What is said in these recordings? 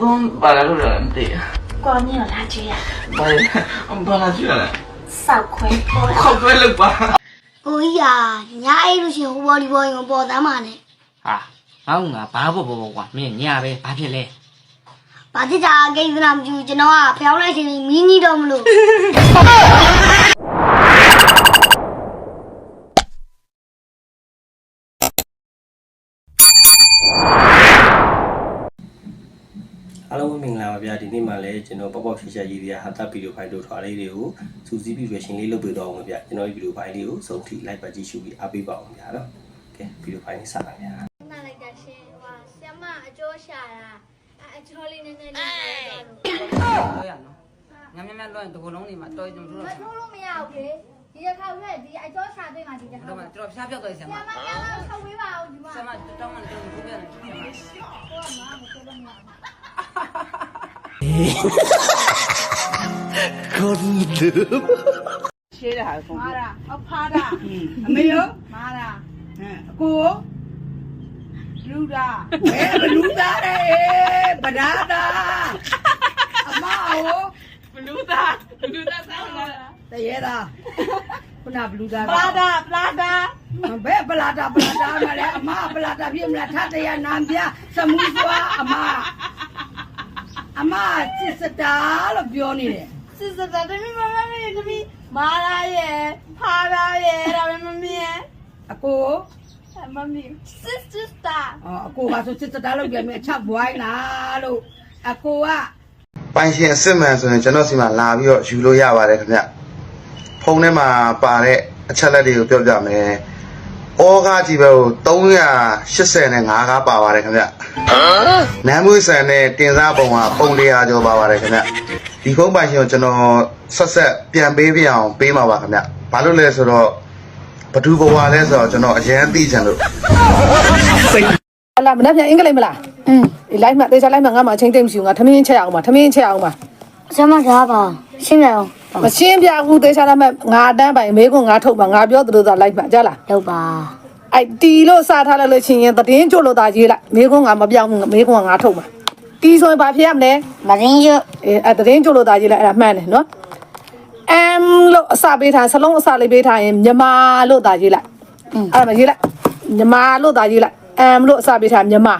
သုံးဘာလာလို့လဲမသိကွာမြင်တော့လာကြည့်ရဘာလဲဘာလာကြည့်ရလဲဆောက်ခွဲပေါ်ခေါက်ခွဲလောက်ပါ။ကိုကြီးကညာအဲ့လို့ရှရင်ဟိုဘော်ဒီဘော်ရင်ပေါ်သားမှာနဲ့ဟာငါ့ငါဘာဘောဘောဘောကွာမင်းညပဲဘာဖြစ်လဲ။ဘာဖြစ်တာကိစ္စလားမကြည့်ဘူးကျွန်တော်ကဖျောင်းလိုက်ရှင်မီးကြီးတော့မလို့။ အားလုံးပဲမင်္ဂလာပါဗျာဒီနေ့မှလည်းကျွန်တော်ပေါ့ပေါ့ရှေ့ရှေ့ရေးပြဟာတာဗီဒီယိုဖိုင်တို့ထွာလေးတွေကိုစူးစီးပြီးရရှင်လေးလုပ်ပေးတော့အောင်ဗျာကျွန်တော်ဒီဗီဒီယိုဖိုင်လေးကိုစုံထိလိုက်ပါကြည့်ရှုပြီးအားပေးပါအောင်ဗျာနော်ကဲဗီဒီယိုဖိုင်လေးစပါဗျာနာလိုက်တာရှင်ဟိုဆရာမအကျော်ရှာတာအကျော်လေးနည်းနည်းလေးပြောတော့တော့ရနော်ညမြမြလွှင့်တကူလုံးနေမှာတော်ကြုံထိုးမတော့ထိုးလို့မရဘူးလေဒီ တစ်ခါနဲ့ဒီအကျော်ရှာတွေ့မှာဒီတစ်ခါတော့မှတော်ဖျားပြောက်သွားဆရာဆမရာမပြန်တော့ထုတ်ပေးပါဦးဒီမှာဆရာမတောင်းမှတော့ဘူးပြန်တယ်ဟိုကမှမထိုးလို့မရဘူးရှေးတာကိုမာတာအဖားတာအမေရောမာတာဟမ်အကိုရောလူတာဘယ်ဘလူတာလဲဗဒါတာအမရောဘလူတာဘလူတာဆိုင်လာ တရေတာခုနဘလူတာပလာတာပလာတာဘယ်ပလာတာပလာတာမလဲအမပလာတာဖြစ်မလားထတရနာမ်ပြစမှုစွာအမအမစစ်စတာလို့ပြောနေတယ်စစ်စတာတမီမမမေတမီမာလာရဲ့ဖာလာရဲ့ဒါပဲမမီရဲ့အကိုမမီစစ်စစ်တာအော်အကိုကဆိုစစ်တာလောက်ပြန်ပြီအချက်ဘွိုင်းလားလို့အကိုကပိုင်ရှင်အစ်စ်မှန်ဆိုရင်ကျွန်တော်စီမှာလာပြီးတော့ယူလို့ရပါတယ်ခင်ဗျ ဖုန်းထဲမှာပါတဲ့အချက်လက်တွေကိုပြောပြမယ်ဩကားကြီးပဲကို380နဲ့5ကားပါပါတယ်ခင်ဗျနမ်းမွေးဆန်နဲ့တင်စားပုံကပုံ100ကျော်ပါပါတယ်ခင်ဗျဒီဖုန်းပိုင်ရှင်ကိုကျွန်တော်ဆက်ဆက်ပြန်ပေးပြအောင်ပေးမှာပါခင်ဗျဘာလို့လဲဆိုတော့ဘဒူဘဝလဲဆိုတော့ကျွန်တော်အရန်သိချင်လို့ဟလာမနေ့ပြန်အင်္ဂလိပ်မလားอืมဒီလိုက်မှတေချာလိုက်မှငါမှအချင်းသိမ့်မရှိဘူးငါထမင်းချက်အောင်ပါထမင်းချက်အောင်ပါဆရာမရှားပါရှင်းပြအောင် မရှင်းပြဘူးတေချာလိုက်မှငါအတန်းပိုင်မေးခွန်းငါထုတ်ပါငါပြောသလိုသာလိုက်မှကြားလားလောက်ပါအဲ့တီလို့စထားလိုက်လို့ချင်းရင်တည်င်းကျွတ်လို့သာရေးလိုက်မေးခွန်းငါမပြောင်းဘူးမေးခွန်းငါထုတ်ပါတီဆိုရင်ဘာဖြစ်ရမလဲမရင်းရအဲအဲ့တည်င်းကျွတ်လို့သာရေးလိုက်အဲ့ဒါမှန်တယ်နော်အမ်လို့အစပေးထားစလုံးအစလေးပေးထားရင်မြန်မာလို့သာရေးလိုက်အဲ့ဒါမရေးလိုက်မြန်မာလို့သာရေးလိုက်အမ်လို့အစပေးထားမြန်မာ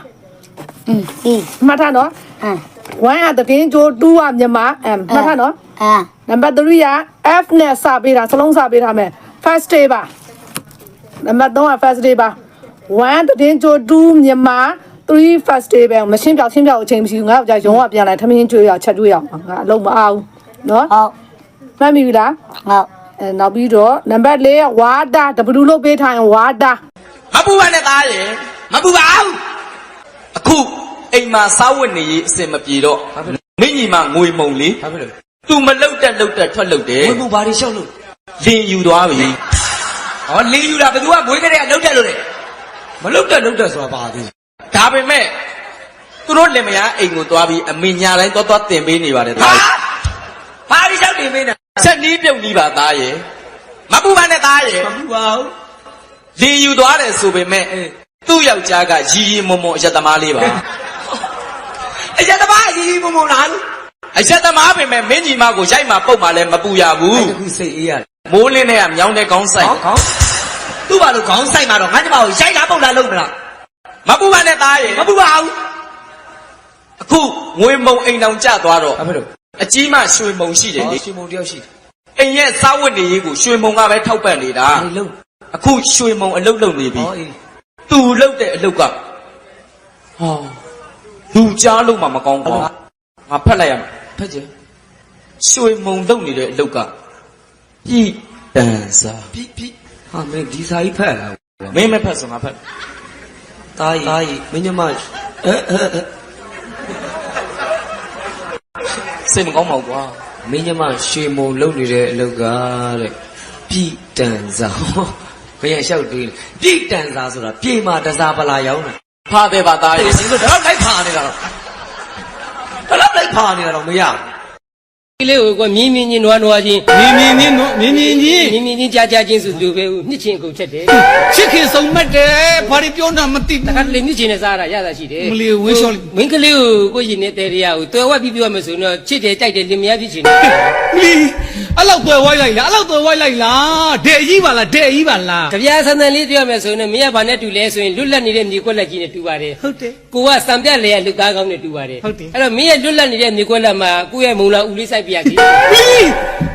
อืมပြီးမှတ်ထားနော်အမ် 1ကတည်င်းကျွတ်2ကမြန်မာအမ်မှတ်ထားနော်အာနံပါတ်3က F နဲ့စပေးတာစလုံးစပေးထားမယ် first day ပါနံပါတ်3က first day ပါ1တည်င်းကျိုး2မြန်မာ3 first day ပဲမရှင်းပြောက်ရှင်းပြောက်အချိန်မရှိဘူးငါ့ကြောင့်ရုံးကပြန်လာထမင်းကျွေးရချက်ကျွေးရအောင်ငါအလုံးမအားဘူးနော်ဟုတ်မှတ်မိပြီလားဟုတ်အဲနောက်ပြီးတော့နံပါတ်4ကဝါတာ W လို့ပေးထားရင်ဝါတာမပူပါနဲ့သားရဲ့မပူပါဘူးအခု အိမ်မှာစားဝတ်နေရေးအစင်မပြေတော့မင်းကြီးမငွေမုံလေးဘာဖြစ်လို့သူမလုတ်တက်လုတ်တက်ထွက်လုတ်တယ်ဘယ်ဘူးဘာတွေရှောက်လို့လင်ယူသွားပြီဟောလင်းယူတာဘယ်သူကမွေးကလေးကလှုပ်တက်လို့လေမလှုပ်တက်လှုပ်တက်ဆိုတာပါသေးဒါပေမဲ့သူတို့လင်မယားအိမ်ကိုသွားပြီးအမေညာတိုင်းသွားသွားတင်ပေးနေပါတယ်သားရဲ့ဘာတွေရှောက်တင်ပေးနေဆက်နီးပြုတ်နီးပါသားရဲ့မပူပါနဲ့သားရဲ့မဘူးပါဘူးလင်ယူသွားတယ်ဆိုပေမဲ့သူ့ယောက်ျားကရီရီမုံမုံအရက်သမားလေးပါ အရက်တဘာအကြီးကြီးပုံပုံလားလို့အရက်သမားပေမဲ့မင်းကြီးမကိုရိုက်မှာပုတ်မှာလည်းမပူရဘူးတခုစိတ်အေးရတယ်မိုးလင်းနဲ့ကမြောင်းတဲ့ကောင်းဆိုင်ဟောခေါင်းသူ့ဘာလို့ခေါင်းဆိုင်မှာတော့ငါ့ကျမကိုရိုက်တာပုတ်တာလုပ်မလားမပူပါနဲ့သားရဲ့မဘူးပါဘူးအခုငွေမုံအိမ်တောင်ကျသွားတော့ဘာဖြစ်လို့အကြီးမရွှေမုံရှိတယ်လေရှင်မုံတယောက်ရှိတယ်အိမ်ရဲ့စားဝတ်နေရေးကိုရွှေမုံကပဲထောက်ပံ့နေတာအေးလုံးအခုရွှေမုံအလုတ်လုတ်နေပြီဟောအေးသူလုတ်တဲ့အလုတ်ကဟော လူကြားလို့မှမကောင်းကွာငါဖက်လိုက်ရမယ်ဖက်ကြရွှေမုံလုတ်နေတဲ့အလုတ်ကပြည်တန်စားပြီးပြီးဟာမင်းဒီစာကြီးဖက်လာမင်းမဖက်ဆိုငါဖက်တာကြီးတာကြီးမင်းညမအဲအဲအဲစိတ်မကောင်းပါဘူးကွာမင်းညမရွှေမုံလုံနေတဲ့အလုပ်ကတဲ့ပြည်တန်စာဘယ်ရလျှောက်တွေးလဲပြည်တန်စာဆိုတာပြေမာတစားပလာရောက်တာ ဖာတယ်ပါသားအဲ့ရဲ့ဒီလိုတော့လိုက်ဖာနေတာတော့တော့လိုက်ဖာနေတာတော့မရဘူးကလေးကိုကမြင်းမြင်းချင်းနွားနွားချင်းမြင်းမြင်းမြင်းနော်မြင်းမြင်းကြီးမြင်းမြင်းချင်းကြားကြားချင်းဆိုလူပဲနှစ်ချင်းအကုန်ချက်တယ်ချစ်ခင်ဆုံးမတ်တယ်ဘာတွေပြောတာမသိတဘူးခါတလေနှစ်ချင်းနဲ့စားရတာရတာရှိတယ်မလီဝင်းလျှော်မင်းကလေးကိုကိုရင်နေတဲ့တရားကိုတွယ်ဝက်ပြီးပြောမယ်ဆိုရင်တော့ချစ်တယ်တိုက်တယ်လင်မယားဖြစ်ချင်တယ်မလီ အဲ့လောက်သွယ်ဝိုင်းလိုက်လားအဲ့လောက်သွယ်ဝိုင်းလိုက်လားဒဲကြီးပါလားဒဲကြီးပါလားကြပြားဆန်းဆန်းလေးပြောမယ်ဆိုရင်တော့မင်းကဘာနဲ့တူလဲဆိုရင်လွတ်လပ်နေတဲ့မြေကွက်လက်ကြီးနဲ့တူပါတယ်ဟုတ်တယ်ကိုကစံပြက်လေရလူကားကောင်းနဲ့တူပါတယ်ဟုတ်တယ်အဲ့တော့မင်းရဲ့လွတ်လပ်နေတဲ့မြေကွက်လက်မှာကိုယ့်ရဲ့မုံလာဦးလေးစိုက်ပြရစီ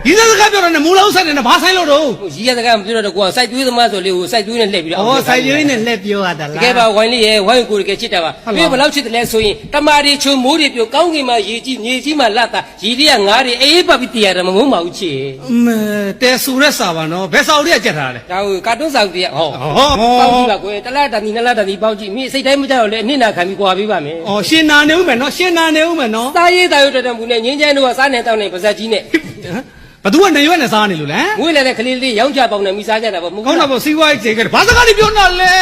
မလီဒီစကားပြောတာနဲ့မူလောက်ဆိုင်နေဘာဆိုင်လို့တော့ဟိုရီးရတဲ့ကမပြောတော့ကိုကစိုက်သွေးသမားဆိုလေဟိုစိုက်သွေးနဲ့လှည့်ပြီးတော့ဩဆိုင်ရွေးနဲ့လက်ပြောရတာတလား ကယ်ပါဝိုင်းလေးရဲ့ဝိုင်းကိုတကယ်ချစ်တာပါဟုတ်လား ပြီးဘယ်လောက်ချစ်တယ်လဲဆိုရင်တမာရီချုံမိုးတွေပြိုကောင်းကင်မှာရေကြီးမြေကြီးမှာလတ်တာရီတွေကငါးတွေအေးပတ်ပြီးတရားတယ်မငုံပါဘူးချစ်အမတဲဆူရက်စာပါနော်ဘယ်စာအုပ်တွေကကြက်ထားလဲဒါဟိုကာတွန်းဆောင်တရားဟော ဟောပေါင်းကြည့်ပါကွယ်တလားတန်ဒီနလားတန်ဒီပေါင်းကြည့်မိစိတ်တိုင်းမကြောက်လေအနစ်နာခံပြီးကြွားပေးပါမယ်ဩရှင်နာနေဦးမယ်နော်ရှင်နာနေဦးမယ်နော်စားရေးတာရွတ်တဲ့မှုနဲ့ငင်းချမ်းတို့ကစားနေတောင်းနေပါဇက်ကြီးနဲ့ ဘသူကနေရွက်နဲ့စားနေလို့လဲငွေလည်းတဲ့ကလေးလေးရောင်းချပေါင်းနေမိစားကြတာပေါ့မဟုတ်ကောင်းဘူးတာပေါ့စီးပွားရေးကျေကဘာစကားတွေပြောနေလဲ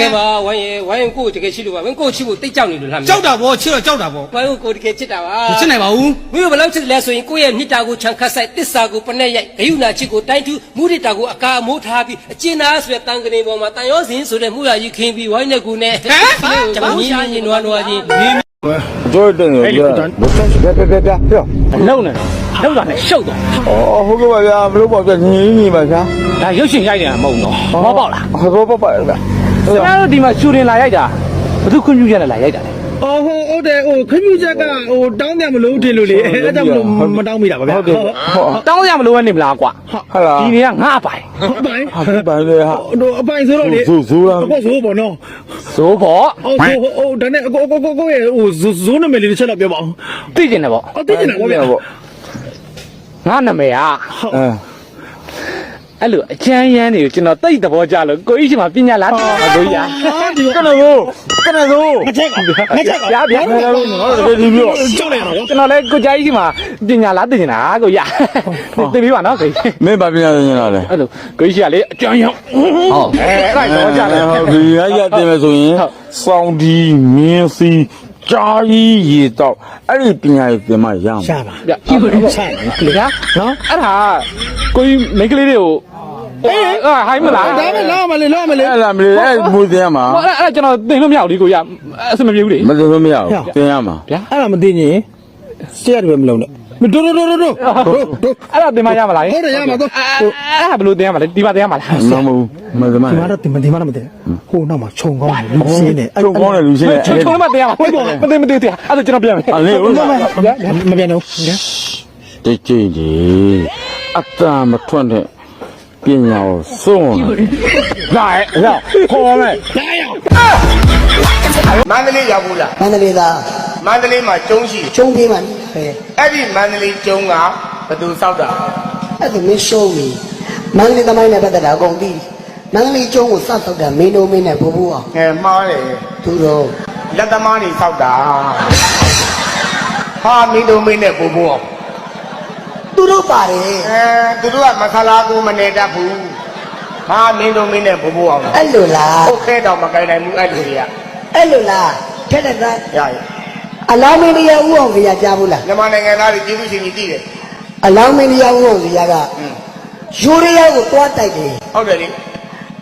ကဲပါဝိုင်းရဲ့ဝိုင်းကိုတကယ်ချစ်လို့ပါဝိုင်းကိုချစ်ဖို့တိတ်ကြောက်နေလို့လားကြောက်တာပေါ့ချစ်တော့ကြောက်တာပေါ့ဝိုင်းကိုတကယ်ချစ်တာပါမချစ်နိုင်ပါဘူးမင်းတို့ဘယ်လောက်ချစ်တယ်လဲဆိုရင်ကိုယ့်ရဲ့မြစ်တာကိုခြံခတ်ဆိုင်တစ္ဆာကိုပနဲ့ရိုက်ဂယုဏချစ်ကိုတိုင်းထူးမုဒိတာကိုအကာအမိုးထားပြီးအကျဉ်းသားဆိုတဲ့တန်ကနေပေါ်မှာတန်ရောစင်ဆိုတဲ့မှုရကြီးခင်းပြီးဝိုင်းတဲ့ကူနဲ့ကျွန်တော်မြင်းမြင်းနွားနွားချင်းတို့တယ်လို့ပြောဘယ်ဘယ်ဘယ်ဘယ်ပြောအလုံးနဲ့ လုံးတာနဲ့ရှုပ်သွားအော်ဟုတ်ကဲ့ပါဗျာမလို့ပါဗျာညီညီပါဗျာဒါရုပ်ရှင်ရိုက်နေတာမဟုတ်တော့မောပေါက်လားဟုတ်ကဲ့ပါပါဗျာကျွန်တော်တို့ဒီမှာရှူတင်လာရိုက်တာဘယ်သူခွင့်ပြုချက်နဲ့လာရိုက်တာလဲအော်ဟိုဟုတ်တယ်ဟိုခမူချက်ကဟိုတောင်းတယ်မလို့ထင်လို့လေအဲကြောင့်မလို့မတောင်းမိတာပါဗျာဟုတ်တယ်ဟုတ်တောင်းရမလို့နေမလားကွာဟာလားဒီနေကငါအပိုင်အပိုင်ဟာပါလေဟာဟိုအပိုင်ဆိုတော့လေဇိုးဇိုးလား အကောဇိုးပေါ့နော်သို့ပေါ့ဟိုဟိုဟိုဒါနဲ့အကောအကောအကောရဲ့ဟိုဇိုးနမယ်လေးတစ်ချက်တော့ပြောပါအောင်သိကျင်တယ်ပေါ့အော်သိကျင်တာပေါ့ဗျာပေါ့ ငါနာမည်ကအဲအဲ့လိုအချမ်းရမ်းတွေကိုကျွန်တော်တိတ်သဘောကျလို့ကိုကြီးရှိမှပညာလားကိုကြီးရကနကိုကနကိုငါချက်ကငါချက်ကဗျာဗျာငါတို့ငါတို့ဒီပြောကျုပ်လိုက်ရတော့ကျွန်တော်လည်းကိုကြီးရှိမှပညာလားသိကျင်တာကိုကြီးသိပြီပါနော်ကိုကြီးမင်းဘာပြန်နေရလဲအဲ့လိုကိုကြီးရှိကလေအချမ်းရမ်းဟုတ်အဲအဲ့ဒါသဘောကျတယ်ဟုတ်ဒီရရတင်မယ်ဆိုရင်စောင်းဒီမြင်းစီ ကြာကြီးရေတော့အဲ့ဒီပညာရေးသင်မှရမှာရှာပါဗျာဒီလိုဆိုင်လေကနော်အဲ့ဒါကိုကြီးမိန်းကလေးတွေကိုအေးဟိုင်းမလားဒါမဲ့လာမလေးလာမလေးအဲ့လားမလေးအဲ့မူသင်ရမှာဟိုအဲ့အဲ့ကျွန်တော်တင်လို့မရဘူးဒီကိုရအဆင်မပြေဘူးလေမသင်လို့မရဘူးသင်ရမှာဗျာအဲ့ဒါမသိရင်ဆရာတွေမလုံးနဲ့မ တို့တို့တို့တို့တို့အဲ့ဒါတင်မရမလားဟုတ်တယ်ရမှာတော့အဲ့ဒါဘယ်လိုတင်ရမလဲဒီမှာတင်ရမလားမမဘူးမသမဒီမှာတော့ဒီမှာဒီမှာတော့မသိဟိုနောက်မှာခြုံကောင်းတယ်လူရှင်းတယ်ချုံကောင်းတယ်လူရှင်းတယ်ချုံချုံမတင်ရမှာမတင်မတင်တင်အဲ့ဒါကျွန်တော်ပြန်မယ်အဲ့လေဦးမပြန်တော့တိတ်ကြည့်ဒီအတန်မထွန်းတဲ့ပညာကိုစွန့်လာဟဲ့ရောက်ခေါ်မယ်မန္တလေးရောက်ဘူးလားမန္တလေးသားမန္တလေးမှာကျုံးရှိတယ်ကျုံပေးမှဟဲ့ အဲ့ဒီမန္တလေးကျုံးကဘယ်သူစောက်တာအဲ့ဒါမင်းရှုံးပြီမန္တလေးသမိုင်းနဲ့ပတ်သက်တာအကုန်သိမန္တလေးကျုံကိုစဆောက်တာမင်းတို့မင်းနဲ့ဘိုးဘိုးအောင်ငယ်မှားတယ်သူတို့လက်သမားတွေစောက်တာဟာမင်းတို့မင်းနဲ့ပူပူအောင်သူတို့ပါတယ်အဲသူတို့ကမဆလာကိုမနေတတ်ဘူးဟာမင်းတို့မင်းနဲ့ပူပူအောင်အဲ့လိုလားဟုတ်ခဲတော့မကိုင်နိုင်ဘူးအဲ့လူတွေကအဲ့လိုလားထက်တဲ့သားရရ အလောင်းမင်းတရားဥအောင်ကြီးကြားဘူးလားမြန်မာနိုင်ငံသားတွေကျေးဇူးရှင်ကြီးတည်တယ်အလောင်းမင်းတရားဥအောင်ကြီးကယူရီးယားကိုတွားတိုက်တယ်ဟုတ်တယ်လေ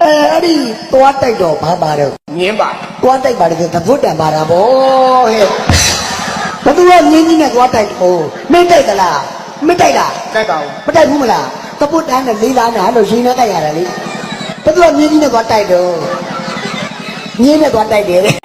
အဲအဲ့ဒီတွားတိုက်တော့ဘာပါတော့ငင်းပါတွားတိုက်ပါတယ်ဆိုသဘုတ်တံပါတာဗောဟဲ့ဘသူကငင်းကြီးနဲ့တွားတိုက်တော့မင်းတိုက်သလားမင်းတိုက်လားတိုက်ပါဦးမတိုက်ဘူးမလားသပုတ်တန်းနဲ့လေးလားနဲ့အဲ့လိုရင်းနဲ့တိုက်ရတာလေဘသူကငင်းကြီးနဲ့တွားတိုက်တော့ငင်းနဲ့တွားတိုက်တယ်တဲ့